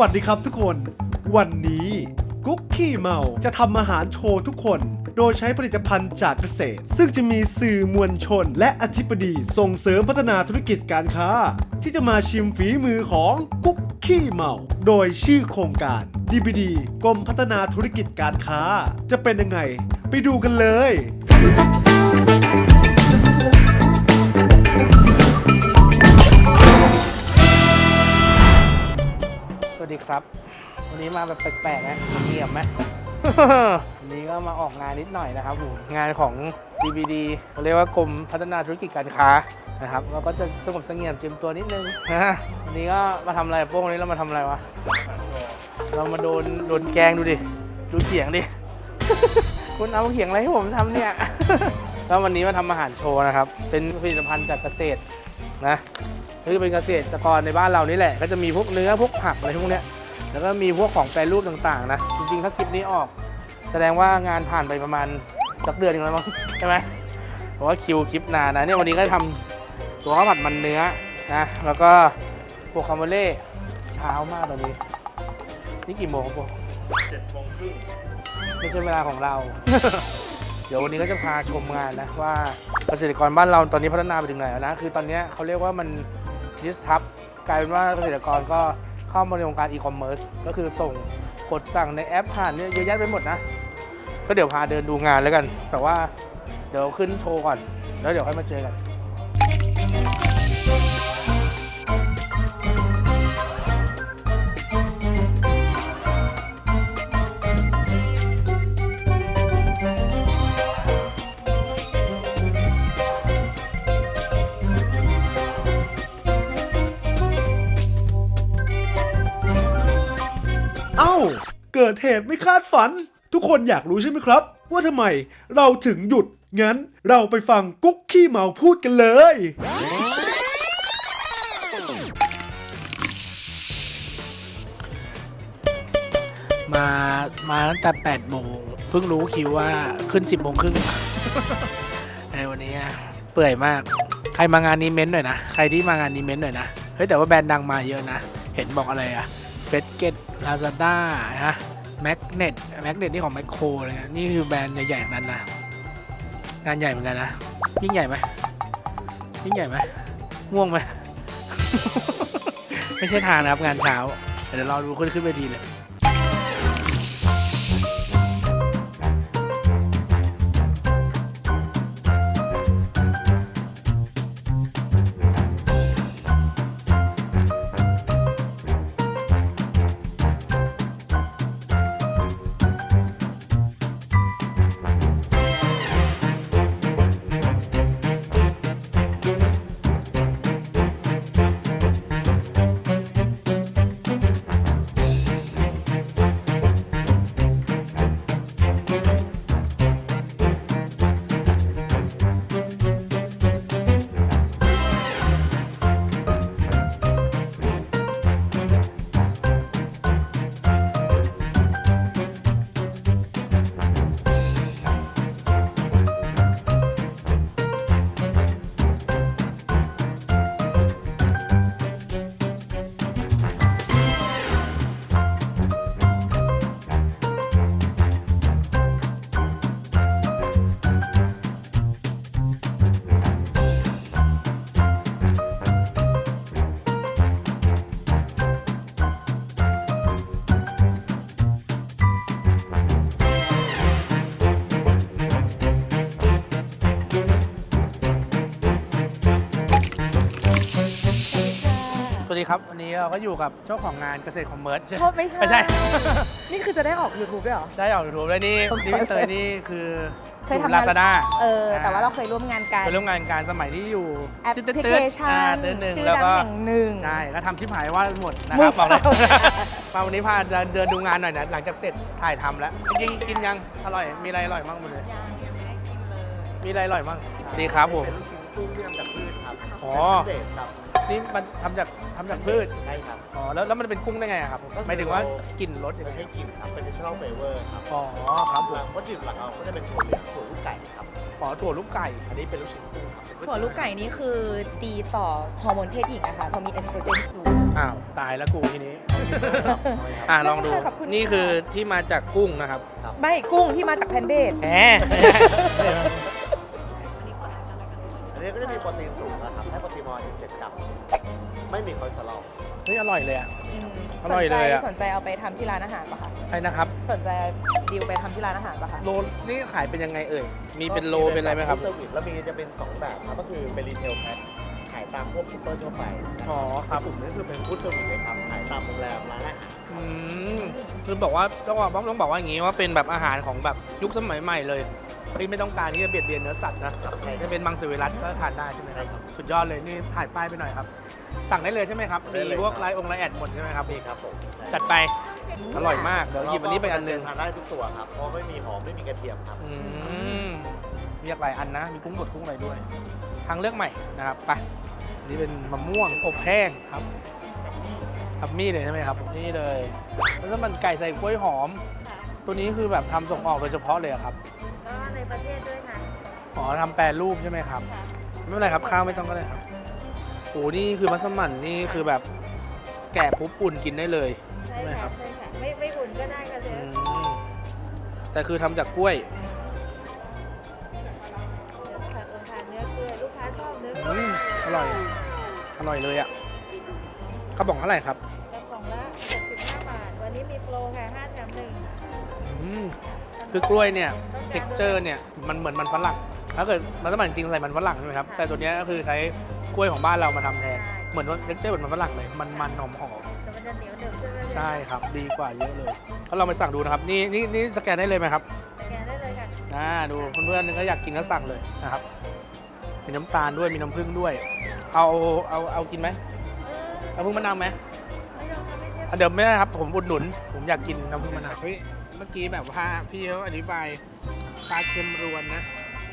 วัสดีครับทุกคน วันนี้กุ๊กขี้เมาจะทำอาหารโชว์ทุกคน โดยใช้ผลิตภัณฑ์จากเกษตร ซึ่งจะมีสื่อมวลชน และอธิบดีส่งเสริมพัฒนาธุรกิจการค้า ที่จะมาชิมฝีมือของกุ๊กขี้เมา โดยชื่อโครงการ DBD กรมพัฒนาธุรกิจการค้า จะเป็นยังไง ไปดูกันเลย วัสดีครับ วันนี้มาแบบแปลกๆนะเงียบไหมวันนี้ก็มาออกงานนิดหน่อยนะครับผมงานของ DBD เขาเรียกว่ากรมพัฒนาธุรกิจการค้านะครับเราก็จะสงบเสงี่ยมเจียมตัวนิดนึงนะวันนี้ก็มาทำอะไรโป้งวันนี้เรามาทำอะไรวะเรามาโดนโดนแกล้งดูดิดูเขียงดิคุณเอาเขียงอะไรให้ผมทำเนี่ย แล้ววันนี้มาทำอาหารโชว์นะครับ เป็นผลิตภัณฑ์จากเกษตร นะคือเป็นเกษตรกรในบ้านเรานี่แหละ ก็จะมีพวกเนื้อพวกผักอะไรพวกเนี้ยแล้วก็มีพวกของแปรรูปต่างๆ นะ จริงๆ ถ้าคลิปนี้ออก แสดงว่างานผ่านไปประมาณสักเดือนหนึงแล้วมั้งใช่ไหมเพราะว่าคิวคลิปนานนะเนี่ยวันนี้ก็ทำตัวข้าวผัดมันเนื้อนะแล้วก็โปรคาโมเล่เช้ามากตอนนี้ นี่กี่โมงครับโปเจ็ดโมงครึ่งไม่ใช่เวลาของเรา เดี๋ยววันนี้ก็จะพาชมงานนะว่าเกษตรกรบ้านเราตอนนี้พัฒนาไปถึงไหนแล้วนะคือตอนนี้เขาเรียกว่ามันดิสทับกลายเป็นว่าเกษตรกรก็เข้ามาในวงการอีคอมเมิร์ซก็คือส่งกดสั่งในแอปผ่านเนี่ยเยอะแยะไปหมดนะ ก็เดี๋ยวพาเดินดูงานแล้วกัน แต่ว่าเดี๋ยวขึ้นโชว์ก่อน แล้วเดี๋ยวค่อยมาเจอกัน เกิดเหตุไม่คาดฝัน ทุกคนอยากรู้ใช่ไหมครับ ว่าทำไมเราถึงหยุด งั้นเราไปฟังกุ๊กขี้เมาพูดกันเลย มามาตั้งแต่8โมงเพิ่งรู้คิวว่าขึ้น 10โมงครึ่ง ในวันนี้อะเปื่อยมาก ใครมางานนี้เม้นต์หน่อยนะ ใครที่มางานนี้เม้นต์หน่อยนะ เฮ้ยแต่ว่าแบรนด์ดังมาเยอะนะ เห็นบอกอะไรอะ เฟสเกตลาซาด้าฮะแมกเนตแมกเนตนี่ของแมคโครเลยนะนี่คือแบรนด์ใหญ่ๆนั้นนะงานใหญ่เหมือนกันนะ ยิ่งใหญ่ไหมยิ่งใหญ่ไหมง่วงไหม ไม่ใช่ทางนะครับงานเช้า เดี๋ยวรอดูคนขึ้นไปดีเลย ส สดีครับ วันนี้เราก็อยู่กับเจ้าของงานเกษตรคอมเมอร์สโทษไม่ใช่ ไม่ใช่ นี่คือจะได้ออก YouTube ด้วยเหรอ ได้ออกยูทูบแล้วนี่นี่พี่เตยนี่คือเคยทำงาน ลาซาด้าเออ แต่ว่าเราเคยร่วมงานกันไปร่วมงานการสมัยที่อยู่แอปตึ๊ดพลิตึ๊เคดชัอ่านเดือนหนึ่งชื่อแล้วดังก็แห่งหนึ่ง ใช่ก็ทำชิปหายว่าหมดนะมึครับงบอกเลยเอามาวันนี้พาเดินเดินดูงานหน่อยนะหลังจากเสร็จถ่ายทำแล้วจริงๆกินยังอร่อยมีอะไรอร่อยบ้างหมดเลยมีอะไรอร่อยบ้างดีครับผมเป็นลูกชิ้นกุ้งที่ทำจากพืชครับอ๋อ เป็นเศษครับ นี่มันทำจากทำจากพืช ใช่ครับ อ๋อ แล้วแล้วมันเป็นกุ้งได้ไงอะครับหมายถึงว่ากลิ่นรสยังไม่ไงใช่กลิ่นครับเป็น natural flavor ครับอ๋อครับผหลัมงวัตถุดิบหลักเราก็จะเป็นถั่วเหลืองถั่วลูกไก่ครับขอถั่วลูกไก่ อันนี้เป็นลูกชิ้นกุ้งครับถั่วลูกไก่นี่คือดีต่อฮอร์โมนเพศหญิงอะค่ะเพราะมีเอสโตรเจนสูง อ้าว ตายแล้วกูทีนี้ อ่าลองดู ขอบคุณค่ะ นี่คือที่มาจากกุ้งนะครับไม่กุ้งที่มาจากแพนเบดแหมอั นนี้ก็จะมีโปรตีนสูงนะครับให้โปรตีนประมาณ17กรัมไม่มีคอเลสเตอรอล เฮ้ยอร่อยเลยอะอร่อยเลยอะสนใจเอาไปทำที่ร้านอาหารปะคะใช่นะครับ สนใจดิวไปทำที่ร้านอาหารปะคะโลนี่ขายเป็นยังไงเอ่ย มีเป็นโลเป็นอะไรไหมครับเซอร์วิสแล้วมีจะเป็น 2 แบบครับก็คือเป็นรีเทลแพ็คขายตามพวกซูเปอร์ทั่วไปนะอ๋อครับกลุ่มนี้คือเป็นฟู้ดเซอร์วิสเลยครับขายตามโรงแรมร้านอาหารอืมคือบอกว่าต้องบอกต้องบอกว่าอย่างนี้ว่าเป็นแบบอาหารของแบบยุคสมัยใหม่เลย ที่ไม่ต้องการที่จะเบียดเบียนเนื้อสัตว์นะจะเป็นมังสวิรัตก็ทานได้ใช่ไหมครับ สุดยอดเลยนี่ถ่ายป้ายไปหน่อยครับ สั่งได้เลยใช่ไหมครับ ได้เลยมีพวกครับ ไลน์องค์ไลน์แอดหมดใช่ไหมครับนี่ครับผมจัดไป อร่อยมากเดี๋ยวหยิบอันนี้ไปอันหนึงทานได้ทุกตัวครับ เพราะไม่มีหอมไม่มีกระเทียมครับ อืมมีหลากหลายอันนะ มีกุ้งบดกุ้งอะไรด้วย ทางเลือกใหม่นะครับ ไป อันนี่เป็นมะม่วงอบแห้งครับทับมี่เลยใช่ไหมครับ นี่เลย แล้วก็มันไก่ใส่กล้วยหอม ตัวนี้คือแบบทำส่งออกโดยเฉพาะเลยเหรอครับก็ ในประเทศด้วยค่ะอ๋อทำแปรรูปใช่ไหมครับ ค่ะไม่เป็นไรครับข้าวไม่ต้องก็ได้ครับโอ้นี่คือมัสมั่นนี่คือแบบแกะปุ๊บอุ่นกินได้เลย ใช่ใช่ไหมครัค่ะบใช่ค่ะไม่ไม่อุ่นก็ได้ค่ะเชอืฟมแต่คือทำจากกล้วยเดี๋ยวค่ะองค์ทานเนื้อกล้วยลูกค้าชอบเนื้อกล้อืวยมอร่อย อร่อยเลยอะกระป๋องเท่าไหร่ครับกระป๋องละ65บาท วันนี้มีโปรค่ะ5แถมหนึ่งอืม คือกล้วยเนี่ยเท็กเจอร์เนี่ยมันเหมือนมันฝรั่งถ้าเกิดมันต้องมันจริงใส่มันฝรั่งใช่ไหมครับแต่ตัวเนี้ยก็คือใช้กล้วยของบ้านเรามาทำแทน เหมือนว่าเท็กเจอร์เหมือนมันฝรั่งเลย มันมันหอมหอมแต่มันจะเหนียวหนึบใช่ไหมใช่ครับ ดีกว่าเยอะเลยก็ลองไปสั่งดูนะครับ นี่นี่นี่สแกนได้เลยไหมครับสแกนได้เลยค่ะอ่าดูเพื่อนๆก็อยากกินก็สั่งเลยนะครับมีน้ำตาลด้วยมีน้ำผึ้งด้วย เอาเอาเอากินไหมเออน้ำผึ้งมะนาวไหมไม่ต้องทำให้เชฟอะเดี๋ยวไม่ได้ครับผมอุดหนุน ผมอยากกินน้ำผึ้งมะนาว เฮ้ยเมื่อกี้แบบว่าพี่เขาอธิบายปลาเค็มรวนนะ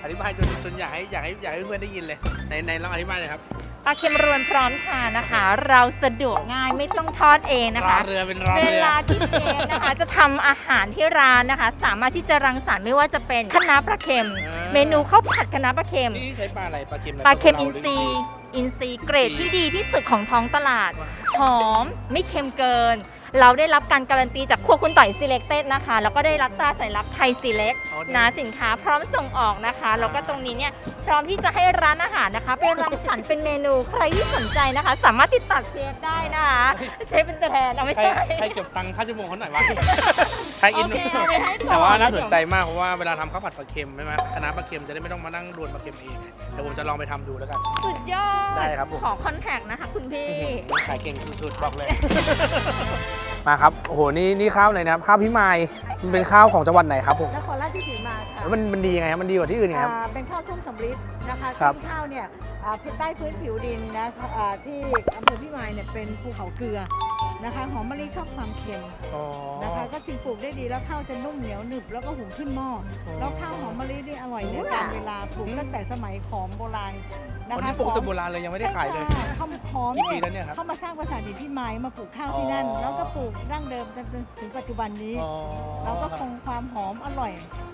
อธิบายจนจนอยากให้อยากให้อยากให้เพื่อนๆได้ยินเลยในในลองอธิบายเลยครับปลาเค็มรวนพร้อมทานนะคะ เราสะดวกง่ายไม่ต้องทอดเองนะรอคะ เรือเป็นรอเวเรือลาที่เชฟนะคะ จะทำอาหารที่ร้านนะคะ สามารถที่จะรังสรรค์ไม่ว่าจะเป็นคะน้าปลาเค็ม เมนูข้าวผัดคะน้าปลาเค็ม นี่ใช้ปลาอะไรปลาเค็มอะไรปลาเค็มอินหรืทรีย์อินทรีย์เกรดที่ดีที่สุดของท้องตลาด หอมไม่เค็มเกิน เราได้รับการการันตีจากครัวคุณต่อย selected นะคะ แล้วก็ได้รับตราสัญลักษณ์ไทย select อ๋อเดี๋ยวนะสินค้าพร้อมส่งออกนะคะ แล้วก็ตรงนี้เนี่ยพร้อมที่จะให้ร้านอาหารนะคะไปรังสรรค์เป็นเมนูใครที่สนใจนะคะ สามารถติดต่อเชฟได้นะคะเชฟเป็นตัวแทนเอาไม่ใครใช่ ใครเก็บตังค่าชั่วโมงเขาหน่อยวะใครอินโอเคเอาไปให้ก่อน แต่ว่าน่าสนใจมากเพราะว่าเวลาทำข้าวผัดปลาเค็มใช่ไหมคณะปลาเค็มจะได้ไม่ต้องมานั่งรวนปลาเค็มเองเดี๋ยวผมจะลองไปทำดูแล้วกัน สุดยอดได้ครับผม ขอคอนแทคนะคะ คุณพี่ ขายเก่งสุดๆบอกเลย มาครับโอ้โหนี่นี่ข้าวไหนนะครับข้าวพิมายมันเป็นข้าวของจังหวัดไหนครับผมนครราชสีมาค่ะแล้วมันมันดียังไงครับมันดีกว่าที่อื่นยังไงครับ อ่าเป็นข้าวทุ่งสำริดนะคะครับ ซึ่งข้าวเนี่ยอ่าใต้พื้นผิวดินนะอ่าที่อำเภอพิมายเนี่ยเป็นภูเขาเกลือนะคะหอมมะลิชอบความเค็มอ๋อ นะคะ ก็จึงปลูกได้ดีแล้วข้าวจะนุ่มเหนียวหนึบแล้วก็หุงขึ้นหม้ออแล้วข้าวหอมมะลินี่อร่อยในการเวลาปลูกตั้งแต่สมัยขอมโบราณ นะวันคะนี้ปลูกแต่ขอมโบราณเลยยังไม่ได้ขายเลย ใช่ค่ะเขาขอมกี่ปีเนี่ยแล้วเนี่ยครับเขามาสร้างปราสาทหินพิมายมาปลูกข้าวที่นั่น อ๋อ แล้วก็ปลูกดั้งเดิมจนถึงปัจจุบันนี้ อ๋อเราก็คงความหอมอร่อย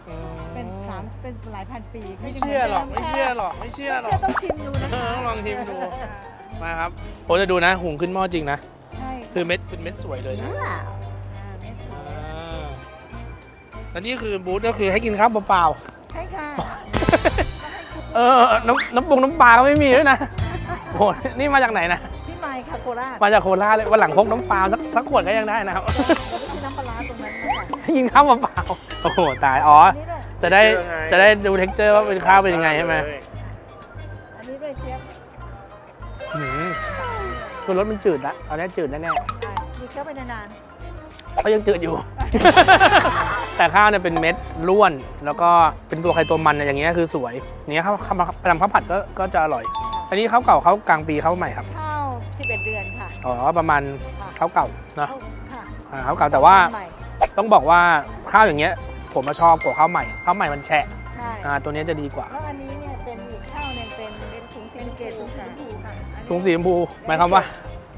อืมเป็นสามเป็นหลายพันปีไม่เชื่อหรอกไม่เชื่อหรอกไม่เชื่อหรอเชื่อกต้องชิมดูนะเอคะอต้องลองชิมดูมาครับผมจะดูนะหุงขึ้นหม้อจริงนะใช่คือเม็ดเป็นเม็ดสวยเลยนะอ่าอ่าแล้วนี่คือบูธก็คือให้กินข้าวเปล่าใช่ค่ะๆ เออน้ำน้ำปรุงน้ำปลาก็ไม่มีด้วยนะโหนี่มาจากไหนนะ พี่ไมค์ค่ะโคราชมาจากโคราชเลยวันหลังพกน้ำปลาสักสักขวดก็ยังได้นะครับเดี๋ยวไปกินน้ำปลาร้าตรงนั้นนะคะให้กินข้าวเปล่าๆโอ้โหตายอ๋อ อันนี้ด้วยจะได้เจอไง จะได้ดูเท็กเจอร์ว่าเป็นข้าวเป็นยังไงใช่ไหมอันนี้ด้วยเชฟหืมคือรสมันจืดละตอนนี้จืดแน่อ่ามีเคี้ยวไปนานๆก็ยังจืดอยู่ แต่ข้าวเนี่ยเป็นเม็ดร่วน แล้วก็เป็นตัวใครตัวมันเนี่ยอย่างเงี้ยคือสวยอย่างเงี้ยข้าวข้าวทำข้าวผัดก็ก็จะอร่อย อันนี้ข้าวเก่าข้าวกลางปีข้าวใหม่ครับๆข้าว11 เดือนค่ะ อ๋อประมาณข้าวเก่าเนอะข้าวค่ะอ่าข้าวเก่าแต่ว่าใหม่ต้องบอกว่าข้าวอย่างเงี้ย ผมมาชอบกว่าข้าวใหม่ข้าวใหม่มันแฉะใช่อ่าตัวเนี้ยจะดีกว่าแล้วอันนี้เนี่ยเป็นอีกข้าวหนึงเป็นเป็นถุงเป็นเกล็ดถุงสีชมพูค่ะอันนี้ถุงสีชมพูหมายความว่า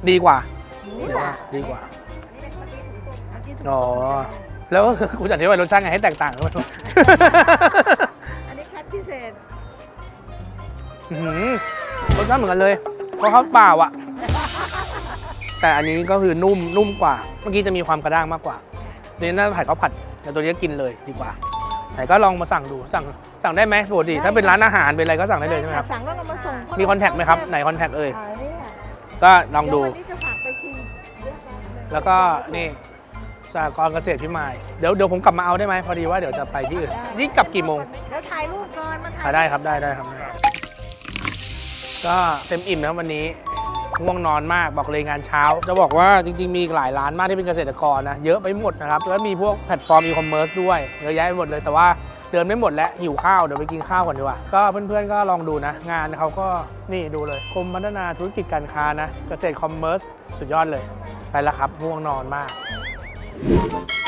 ดีกว่านี่แหละดีกว่าอันนี้เป็นข้าวที่ถุงส้มอันนี้ถุงอ๋อส้ม แล้วก็คือกูจะอธิบายรสชาติไงให้แตกต่างกันไปอันนี้คัดพิเศษอื้อหือรสชาติเหมือนกันเลย เพราะข้าวเปล่าอะแต่อันนี้ก็คือนุ่มนุ่มกว่า เมื่อกี้จะมีความกระด้างมากกว่านี่น่าจะผัดข้าวผัด แต่ตัวนี้กินเลยดีกว่าแต่ก็ลองมาสั่งดู สั่งสั่งได้ไหมปกติถ้าเป็นร้านอาหารเป็นอะไรก็สั่งได้เลยใช่ไหมครับ สั่งแล้วเรามาส่งมีคอนแทคไหมครับ ไหนคอนแทคเอ่ย อ่าเนี่ยก็ลองดู เยววันนี้จะฝากไปชิมเรื่องนั้นเลย แล้วก็นี่ สหกรณ์เกษตรพิมายเดี๋ยวเดี๋ยวผมกลับมาเอาได้ไหมพอดีว่าเดี๋ยวจะไปที่อื่นนี่กลับกี่โมงเดี๋ยวถ่ายรูปก่อนมาถ่าอ่ายได้ครับได้ได้ครับได้ก็เต็มอิ่มนะครับวันนี้ง่วงนอนมากบอกเลยงานเช้า จะบอกว่าจริง ๆ มีอีกหลายร้านมากที่เป็นเกษตรกรนะ เยอะไปหมดนะครับ แล้วมีพวกแพลตฟอร์มอีคอมเมิร์ซด้วยเยอะแยะไปหมดเลยแต่ว่าเดินไม่หมดแล้วหิวข้าวเดี๋ยวไปกินข้าวก่อนดีกว่า ก็เพื่อนๆก็ลองดูนะ งานเขาก็นี่ดูเลยกรมพัฒนาธุรกิจการค้านะ เกษตรคอมเมิร์ซสุดยอดเลยไปแล้วครับง่วงนอนมาก Thank you.